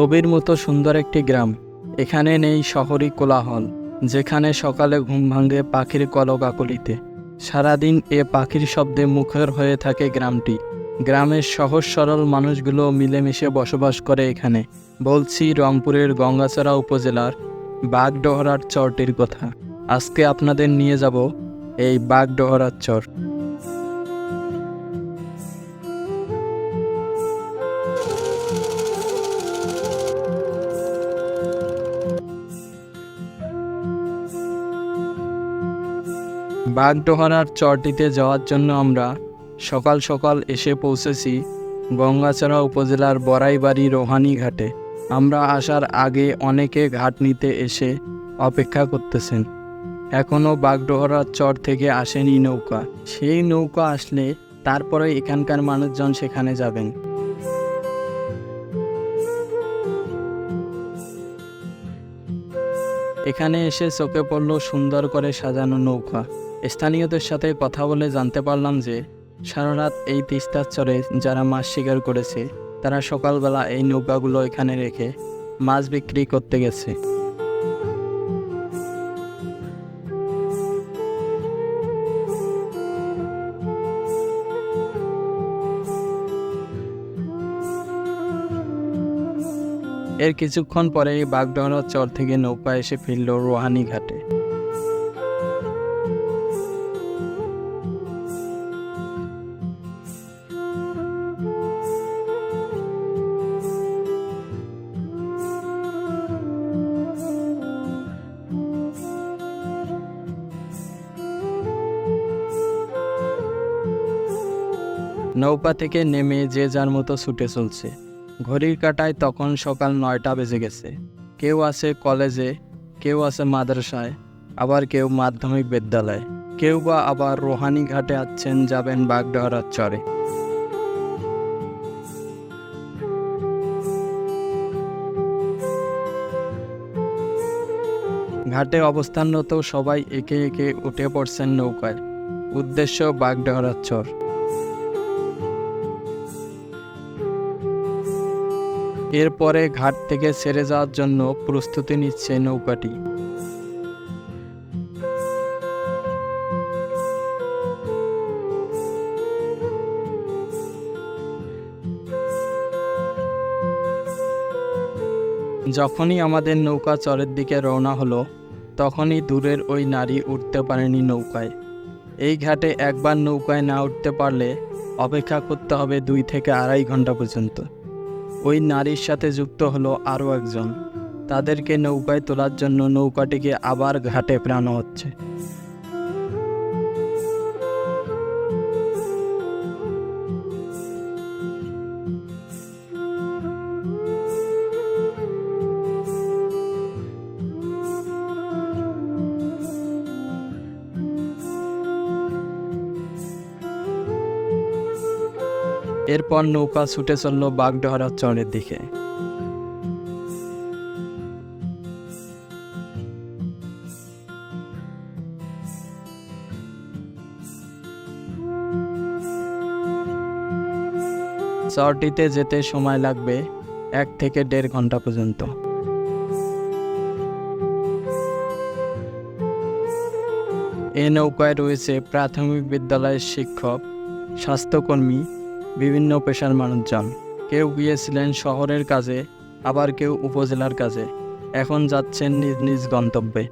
ছবির মতো সুন্দর একটি গ্রাম। এখানে নেই শহরি কোলাহল, যেখানে সকালে ঘুম ভাঙে পাখির কলকাকলিতে। সারাদিন এ পাখির শব্দে মুখর হয়ে থাকে গ্রামটি। গ্রামের সহজ সরল মানুষগুলো মিলেমিশে বসবাস করে এখানে। বলছি রংপুরের গঙ্গাচড়া উপজেলার বাগডহরার চরটির কথা। আজকে আপনাদের নিয়ে যাব এই বাগডহরার চর। বাগডোহারার চরটিতে যাওয়ার জন্য আমরা সকাল সকাল এসে পৌঁছেছি গঙ্গাচড়া উপজেলার বড়াইবাড়ি রোহানি ঘাটে। আমরা আসার আগে অনেকে ঘাট নিতে এসে অপেক্ষা করতেছেন। এখনও বাগডোহরার চর থেকে আসেনি নৌকা। সেই নৌকা আসলে তারপরে এখানকার মানুষজন সেখানে যাবেন। এখানে এসে চোখে পড়ল সুন্দর করে সাজানো নৌকা। স্থানীয়দের সাথে কথা বলে জানতে পারলাম যে, সারা রাত এই তিস্তার চরে যারা মাছ শিকার করেছে, তারা সকালবেলা এই নৌকাগুলো এখানে রেখে মাছ বিক্রি করতে গেছে। এর কিছুক্ষণ পরেই বাগডহরা চর থেকে নৌকা এসে ফিরল রোহানি ঘাটে। নৌকা থেকে নেমে যে যার মতো ছুটে চলছে। ঘড়ির কাটায় তখন সকাল নয়টা বেজে গেছে। কেউ আছে কলেজে, কেউ আছে মাদ্রাসায়, আবার কেউ মাধ্যমিক বিদ্যালয়ে। কেউ বা আবার রোহানি ঘাটে আছেন যাবেন বাগডহরার চরে ঘাটে অবস্থানরত সবাই একে একে উঠে পড়ছেন নৌকায়। উদ্দেশ্য বাগডহরার চর এরপরে ঘাট থেকে ছেড়ে যাওয়ার জন্য প্রস্তুতি নিচ্ছে নৌকাটি। যখনই আমাদের নৌকা চরের দিকে রওনা হলো, তখনই দূরের ওই নারী উঠতে পারেনি নৌকায়। এই ঘাটে একবার নৌকায় না উঠতে পারলে অপেক্ষা করতে হবে দুই থেকে আড়াই ঘণ্টা পর্যন্ত। ওই নারীর সাথে যুক্ত হলো আরও একজন। তাদেরকে নৌকায় তোলার জন্য নৌকাটিকে আবার ঘাটে ফেরানো হচ্ছে। এরপর নৌকা ছুটে চলল বাগডহরা চরের দিকে। চরটিতে যেতে সময় লাগবে এক থেকে দেড় ঘণ্টা পর্যন্ত। এ নৌকায় রয়েছে প্রাথমিক বিদ্যালয়ের শিক্ষক, স্বাস্থ্যকর্মী বিভিন্ন পেশার মানুষজন। কেউ গিয়েছিলেন শহরের কাজে, আবার কেউ উপজেলার কাজে। এখন যাচ্ছেন নিজ নিজ গন্তব্যে।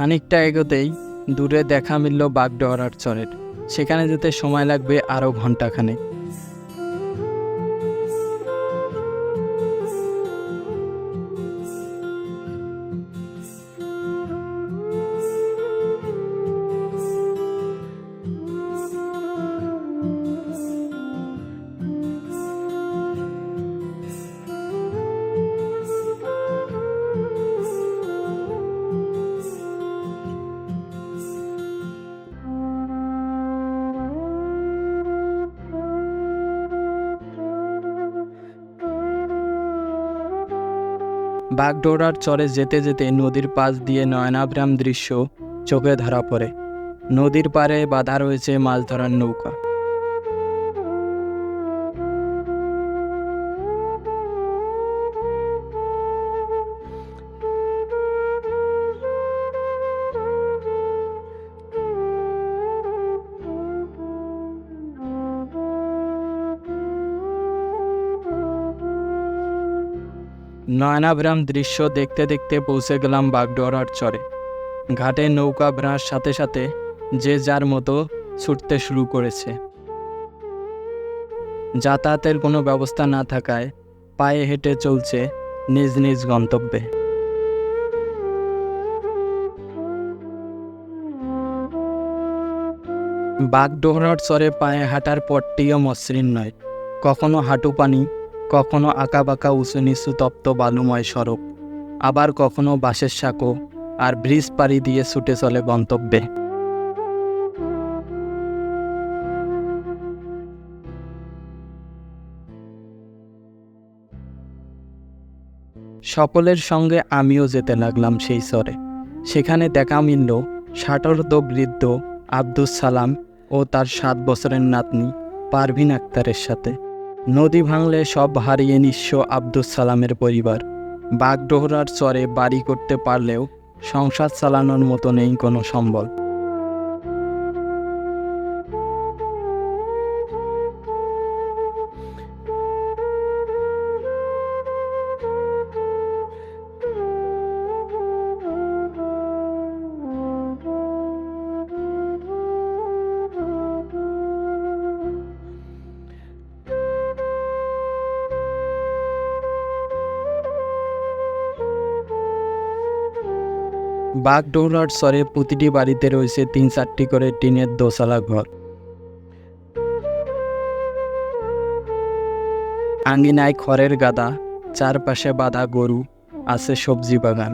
খানিকটা এগোতেই দূরে দেখা মিলল বাগডহরার চরের। সেখানে যেতে সময় লাগবে আরও ঘন্টাখানেক বাগডোরার চরে যেতে যেতে নদীর পাশ দিয়ে নয়নাভ্রাম দৃশ্য চোখে ধরা পড়ে। নদীর পাড়ে বাধা রয়েছে মাছ ধরার নৌকা। নয়নাগ্রাম দৃশ্য দেখতে দেখতে পৌঁছে গেলাম বাগডোরার চরে। ঘাটে নৌকা ভ্রাঁর সাথে সাথে যে যার মতো ছুটতে শুরু করেছে। যাতায়াতের কোনো ব্যবস্থা না থাকায় পায়ে হেঁটে চলছে নিজ নিজ গন্তব্যে। বাগডোহরার চরে পায়ে হাঁটার পথটিও মসৃণ নয়। কখনো হাঁটু পানি কখনো আঁকাবাঁকা উঁচু নিচু তপ্ত বালুময় সড়ক আবার কখনো বাঁশের সাঁকো আর ব্রিজ পাড়ি দিয়ে ছুটে চলে গন্তব্যে। সকলের সঙ্গে আমিও যেতে লাগলাম সেই চরে সেখানে দেখা মিলল ষাটর্ধ বৃদ্ধ, আব্দুস সালাম ও তার সাত বছরের নাতনি পারভিন আক্তারের সাথে। নদী ভাঙলে সব হারিয়ে নিঃস্ব আব্দুস সালামের পরিবার। বাগডোহরার চরে বাড়ি করতে পারলেও সংসার চালানোর মতো নেই কোনো সম্বল। বাগডোহরার চরে প্রতিটি বাড়িতে রয়েছে তিন চারটি করে টিনের দোসালা ঘর। আঙ্গিনায় খড়ের গাদা, চারপাশে বাঁধা গরু, আছে সবজি বাগান।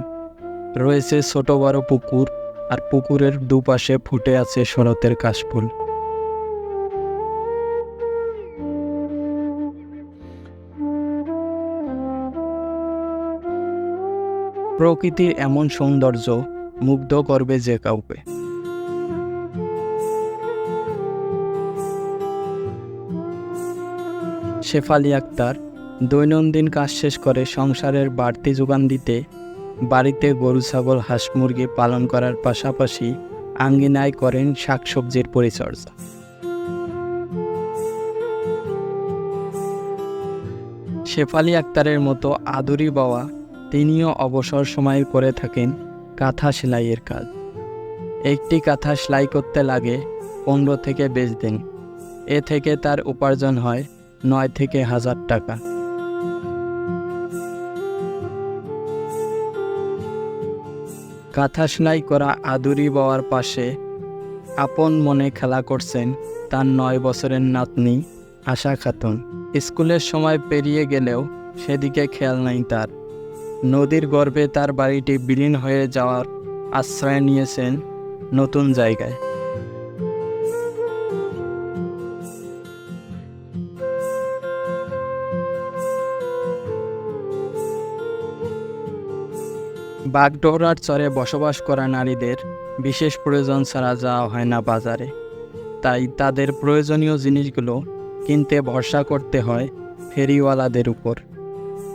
রয়েছে ছোট বড় পুকুর আর পুকুরের দুপাশে ফুটে আছে শরতের কাশফুল। প্রকৃতির এমন সৌন্দর্য মুগ্ধ করবে যে কাউকে। শেফালি আক্তার দৈনন্দিন কাজ শেষ করে সংসারের বাড়তি যোগান দিতে, বাড়িতে গরু, ছাগল, হাঁস মুরগি পালন করার পাশাপাশি আঙ্গিনায় করেন শাকসবজির পরিচর্যা। শেফালি আক্তারের মতো আদুরি বাবা তিনিও অবসর সময়ে করে থাকেন কাঁথা সেলাইয়ের কাজ। একটি কাঁথা সেলাই করতে লাগে পনেরো থেকে বিশ দিন। এ থেকে তার উপার্জন হয় নয় থেকে হাজার টাকা। কাঁথা সেলাই করা আদুরি বাবার পাশে আপন মনে খেলা করছেন তার নয় বছরের নাতনি আশা খাতুন। স্কুলের সময় পেরিয়ে গেলেও সেদিকে খেয়াল নাই তার। নদীর গর্ভে তার বাড়িটি বিলীন হয়ে যাওয়ার আশ্রয় নিয়েছেন নতুন জায়গায়। বাগডোহরার চরে বসবাস করা নারীদের বিশেষ প্রয়োজন ছাড়া যাওয়া হয় না বাজারে। তাই তাদের প্রয়োজনীয় জিনিসগুলো কিনতে ভরসা করতে হয় ফেরিওয়ালাদের উপর।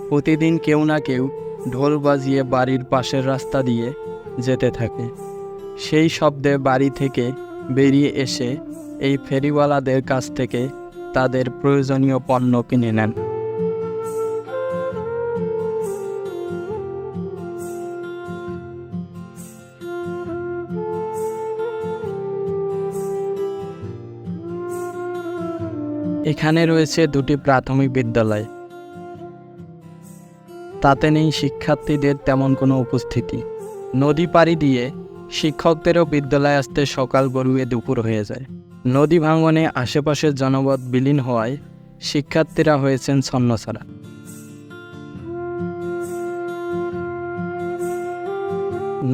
প্রতিদিন কেউ না কেউ ঢোল বাজিয়ে বাড়ির পাশের রাস্তা দিয়ে যেতে থাকে। সেই শব্দে বাড়ি থেকে বেরিয়ে এসে এই ফেরিওয়ালাদের কাছ থেকে তাদের প্রয়োজনীয় পণ্য কিনে নেন। এখানে রয়েছে দুটি প্রাথমিক বিদ্যালয়। তাতে নেই শিক্ষার্থীদের তেমন কোনো উপস্থিতি। নদী পাড়ি দিয়ে শিক্ষকদেরও বিদ্যালয়ে আসতে সকাল গড়ুয়ে দুপুর হয়ে যায়। নদী ভাঙনে আশেপাশের জনপদ বিলীন হওয়ায় শিক্ষার্থীরা হয়েছেন ছন্নছাড়া।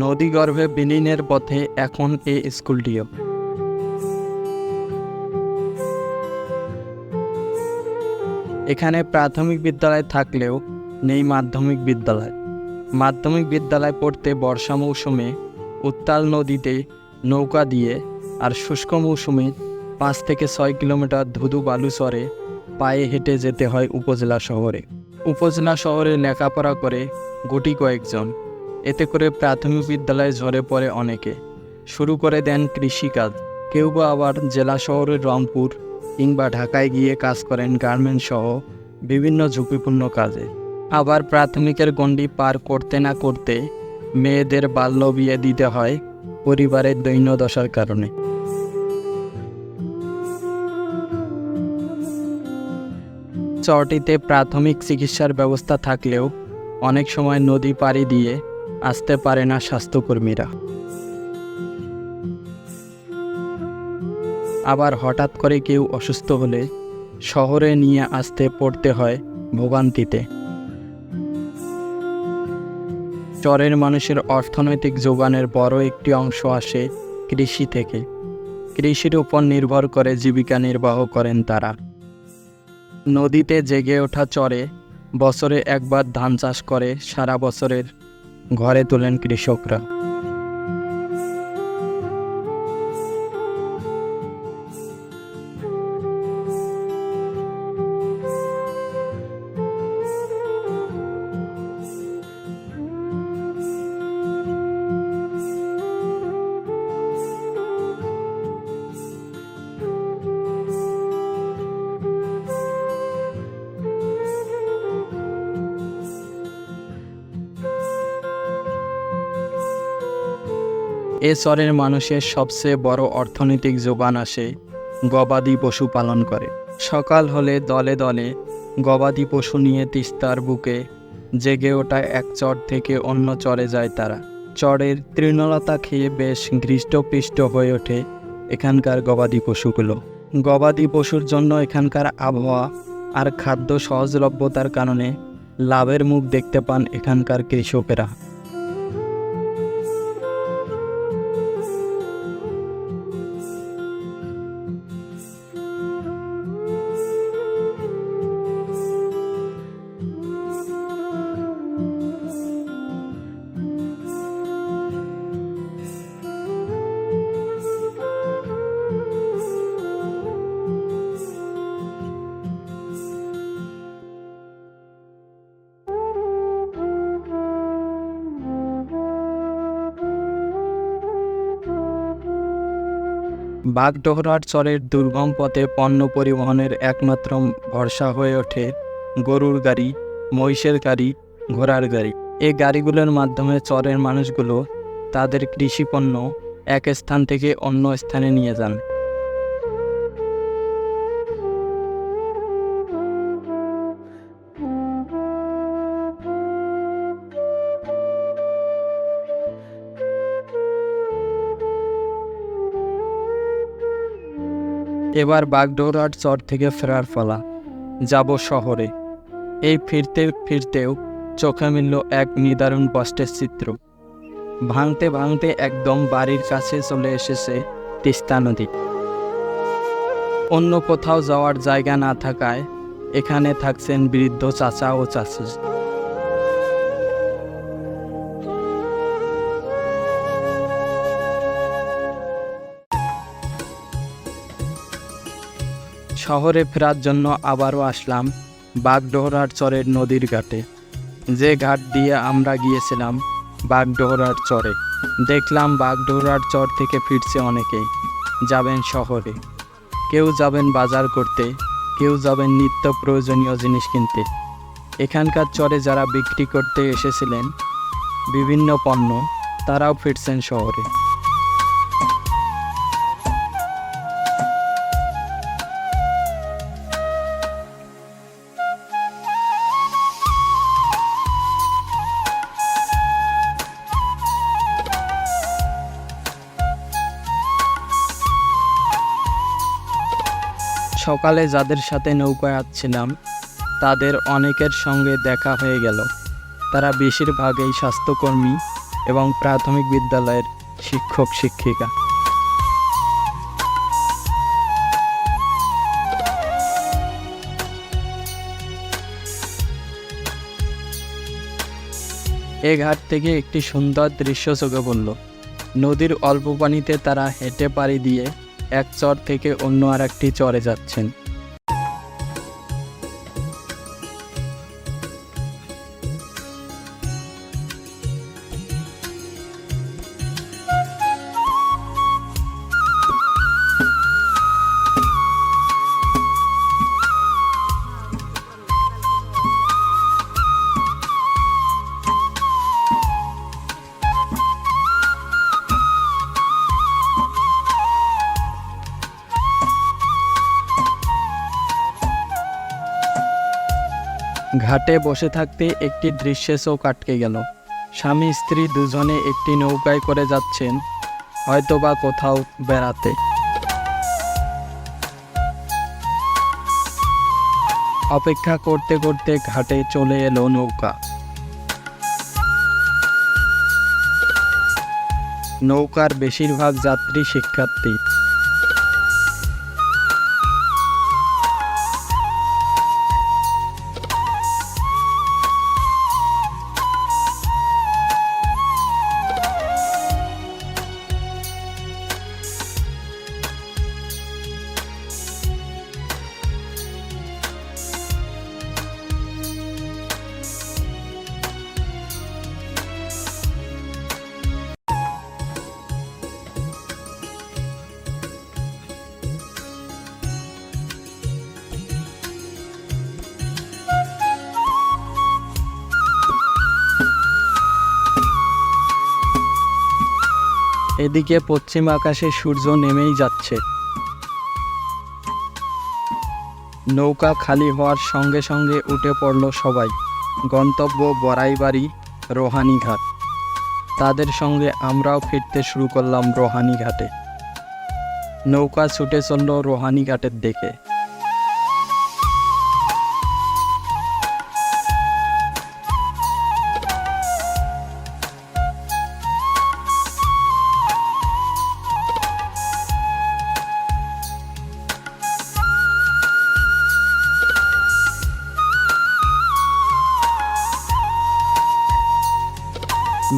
নদী গর্ভে বিলীনের পথে এখন এই স্কুলটিও এখানে প্রাথমিক বিদ্যালয় থাকলেও নেই মাধ্যমিক বিদ্যালয়। মাধ্যমিক বিদ্যালয় পড়তে বর্ষা মৌসুমে উত্তাল নদীতে নৌকা দিয়ে আর শুষ্ক মৌসুমে পাঁচ থেকে ছয় কিলোমিটার ধুধু বালু চরে পায়ে হেঁটে যেতে হয় উপজেলা শহরে। উপজেলা শহরে লেখাপড়া করে গুটি কয়েকজন। এতে করে প্রাথমিক বিদ্যালয়ে ঝরে পড়ে অনেকে। শুরু করে দেন কৃষিকাজ। কেউ বা আবার জেলা শহরের রংপুর কিংবা ঢাকায় গিয়ে কাজ করেন গার্মেন্টস সহ বিভিন্ন ঝুঁকিপূর্ণ কাজে। আবার প্রাথমিকের গণ্ডি পার করতে না করতে মেয়েদের বাল্য বিয়ে দিতে হয় পরিবারের দৈন্যদশার কারণে। চরটিতে প্রাথমিক চিকিৎসার ব্যবস্থা থাকলেও অনেক সময় নদী পাড়ি দিয়ে আসতে পারে না স্বাস্থ্যকর্মীরা। আবার হঠাৎ করে কেউ অসুস্থ হলে শহরে নিয়ে আসতে পড়তে হয় ভোগান্তিতে। চরের মানুষের অর্থনৈতিক যোগানের বড় একটি অংশ আসে কৃষি থেকে। কৃষির উপর নির্ভর করে জীবিকা নির্বাহ করেন তারা। নদীতে জেগে ওঠা চরে বছরে একবার ধান চাষ করে, সারা বছরের ঘরে তোলেন কৃষকরা। এ চরের মানুষের সবচেয়ে বড় অর্থনৈতিক যোগান আসে, গবাদি পশু পালন করে। সকাল হলে দলে দলে গবাদি পশু নিয়ে তিস্তার বুকে জেগে ওঠা এক চর থেকে অন্য চরে যায় তারা। চরের তৃণলতা খেয়ে বেশ ঘৃষ্টপৃষ্ট হয়ে ওঠে এখানকার গবাদি পশুগুলো। গবাদি পশুর জন্য এখানকার আবহাওয়া আর খাদ্য সহজলভ্যতার কারণে লাভের মুখ দেখতে পান এখানকার কৃষকেরা। বাগডোহরার চরের দুর্গম পথে পণ্য পরিবহনের একমাত্র ভরসা হয়ে ওঠে গরুর গাড়ি, মহিষের গাড়ি, ঘোড়ার গাড়ি। এই গাড়িগুলোর মাধ্যমে চরের মানুষগুলো তাদের কৃষিপণ্য এক স্থান থেকে অন্য স্থানে নিয়ে যান। এবার বাগডোরার চর থেকে ফেরার ফলা যাব শহরে। এই ফিরতে ফিরতেও চোখে মিলল এক নিদারুণ কষ্টের চিত্র। ভাঙতে ভাঙতে একদম বাড়ির কাছে চলে এসেছে তিস্তা নদী। অন্য কোথাও যাওয়ার জায়গা না থাকায় এখানে থাকছেন বৃদ্ধ চাচা ও চাচি। শহরে ফেরার জন্য আবারও আসলাম বাগডোহরার চরের নদীর ঘাটে। যে ঘাট দিয়ে আমরা গিয়েছিলাম বাগডোহরার চরে। দেখলাম বাগডোহরার চর থেকে ফিরছে অনেকেই। যাবেন শহরে। কেউ যাবেন বাজার করতে, কেউ যাবেন নিত্য প্রয়োজনীয় জিনিস কিনতে। এখানকার চরে যারা বিক্রি করতে এসেছিলেন, বিভিন্ন পণ্য, তারাও ফিরছেন শহরে। সকালে যাদের সাথে নৌকায় আসছিলাম, তাদের অনেকের সঙ্গে দেখা হয়ে গেল। তারা বেশিরভাগই স্বাস্থ্যকর্মী এবং প্রাথমিক বিদ্যালয়ের শিক্ষক, শিক্ষিকা। এ ঘাট থেকে একটি সুন্দর দৃশ্য চোখে পড়ল। নদীর অল্প পানিতে তারা হেঁটে পাড়ি দিয়ে এক চর থেকে অন্য আর একটি চরে যাচ্ছেন। ঘাটে বসে থাকতে একটি দৃশ্যে চোখ আটকে গেল। স্বামী, স্ত্রী দুজনে একটি নৌকায় করে যাচ্ছেন, হয়তোবা কোথাও বেড়াতে। অপেক্ষা করতে করতে ঘাটে চলে এলো নৌকা। নৌকার বেশিরভাগ যাত্রী শিক্ষার্থী। এদিকে পশ্চিম আকাশে সূর্য নেমেই যাচ্ছে। নৌকা খালি হওয়ার সঙ্গে সঙ্গে উঠে পড়ল সবাই। গন্তব্য বড়াইবাড়ি, রোহানিঘাট। তাদের সঙ্গে আমরাও ফিরতে শুরু করলাম রোহানিঘাটে। নৌকা ছুটে চলল রোহানিঘাটের দিকে।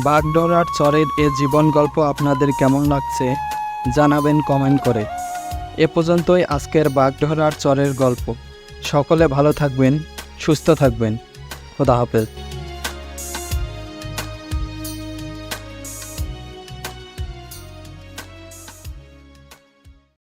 বাগডোরার চরের এ জীবন গল্প আপনাদের কেমন লাগছে জানাবেন কমেন্ট করে। এ পর্যন্তই আজকের বাগডোরার চরের গল্প। সকলে ভালো থাকবেন, সুস্থ থাকবেন। খোদা হাফেজ।